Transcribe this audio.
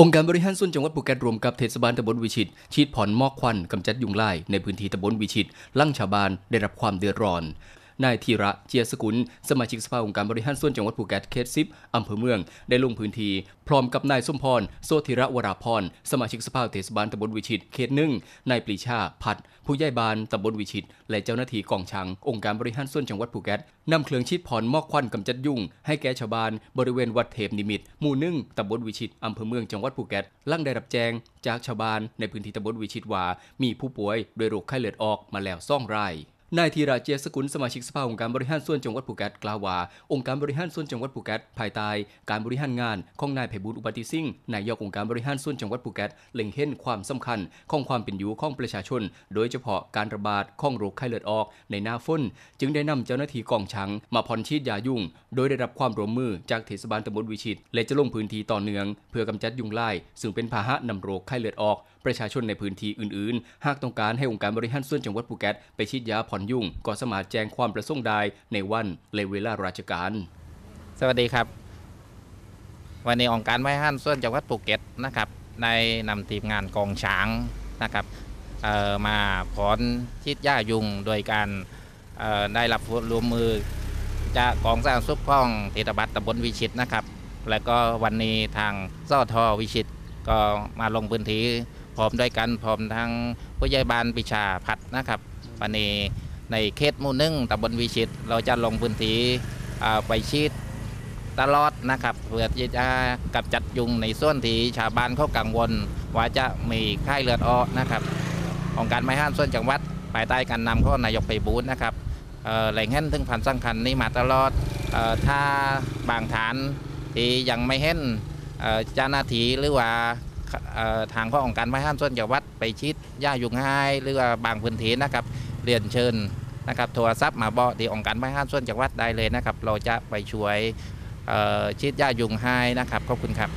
องค์การบริหารส่วนจังหวัดภูเก็ตรวมกับเทศบาลตำบลวิชิต ฉีดผ่อนหมอกควันกำจัดยุงลายในพื้นที่ตำบลวิชิต ลั่งชาวบ้านได้รับความเดือดร้อน นายธีระเจียสกุล สมาชิกสภาองค์การบริหารส่วนจังหวัดภูเก็ตเขตสิบอำเภอเมือง ได้ลงพื้นที่พร้อมกับนายสมพรโซธิระวราพร สมาชิกสภาเทศบาลตำบลวิชิต เขตหนึ่งนายปรีชาพัด ผู้ใหญ่บ้านตำบลวิชิต และเจ้าหน้าที่กองชังองค์การบริหารส่วนจังหวัดภูเก็ตนำเครื่องฉีดผ่อนมอกควันกำจัดยุงให้แก่ชาวบ้านบริเวณวัดเทพนิมิตหมู่หนึ่งตำบลวิชิตอำเภอเมืองจังหวัดภูเก็ตลั่งได้รับแจ้งจากชาวบ้านในพื้นที่ตำบลวิชิตว่ามีผู้ป่วยด้วยโรคไข้เลือดออกมาแล้วซ่องราย นายธีระเจสกุลสมาชิกสภาองค์การบริหารส่วนจังหวัดภูเก็ตกล่าวว่า องค์การบริหารส่วนจังหวัดภูเก็ตภายใต้การบริหารงานของนายไพบูลย์อุปติสิ่งนายกองค์การบริหารส่วนจังหวัดภูเก็ตเล็งเห็นความสำคัญของความเป็นอยู่ของประชาชน โดยเฉพาะการระบาดของโรคไข้เลือดออกในหน้าฝนจึงได้นำเจ้าหน้าที่กองชังมาผ่อนฉีดยายุ่ง โดยได้รับความร่วมมือจากเทศบาลตำบลวิชิตและจะลงพื้นที่ต่อเนื่อง เพื่อกำจัดยุงลายซึ่งเป็นพาหะนำโรคไข้เลือดออก ประชาชนในพื้นที่อื่นๆ หากต้องการให้องค์การบริหารส่วนจังหวัดภูเก็ตไปฉีดยาผ่อนยุ่งก็สามารถแจ้งความประสงค์ได้ในวันและเวลาราชการ สวัสดีครับ วันนี้องค์การไว้ห้านส่วนจังหวัดภูเก็ตนะครับได้นำทีมงานกองช้างนะครับมาถอนชิดหญ้ายุงโดยการได้รับรวมมือจากกองสร้างสุขพ้องเทศบัตรตำบลวิชิตนะครับ แล้วก็วันนี้ทางสอทอวิชิตก็มาลงพื้นที่ พร้อมด้วยกันพร้อมทั้งผู้ใหญ่บ้านปิชาพัดนะครับวันนี้ในเขตหมู่หนึ่งตำบลวิชิต เราจะลงพื้นที่อ่าไปชีดตลอดนะครับเพื่อที่จะกำจัดยุงในส่วนที่ชาวบ้านเขากังวล ว่าจะมีไข้เลือดออกนะครับองค์การไม่ห้ามส่วนจังหวัดภายใต้การนำของนายกไปบูลย์นะครับเอ่อแหล่งแห่นถึงพันสำคัญนี้มาตลอดเออถ้าบางฐานที่ยังไม่เห็นเอ่อเจ้าหน้าที่หรือว่าเอ่อ ทางข้อองค์การไม่ห้ามส้วนจากวัดไปชิดหญ้ายุงให้หรือว่าบางพื้นที่นะครับเรียนเชิญนะครับโทรศัพท์มาบอกที่องค์การไม่ห้ามส้วนจากวัดได้เลยนะครับ เราจะไปช่วยชิดยายุงให้นะครับขอบคุณครับ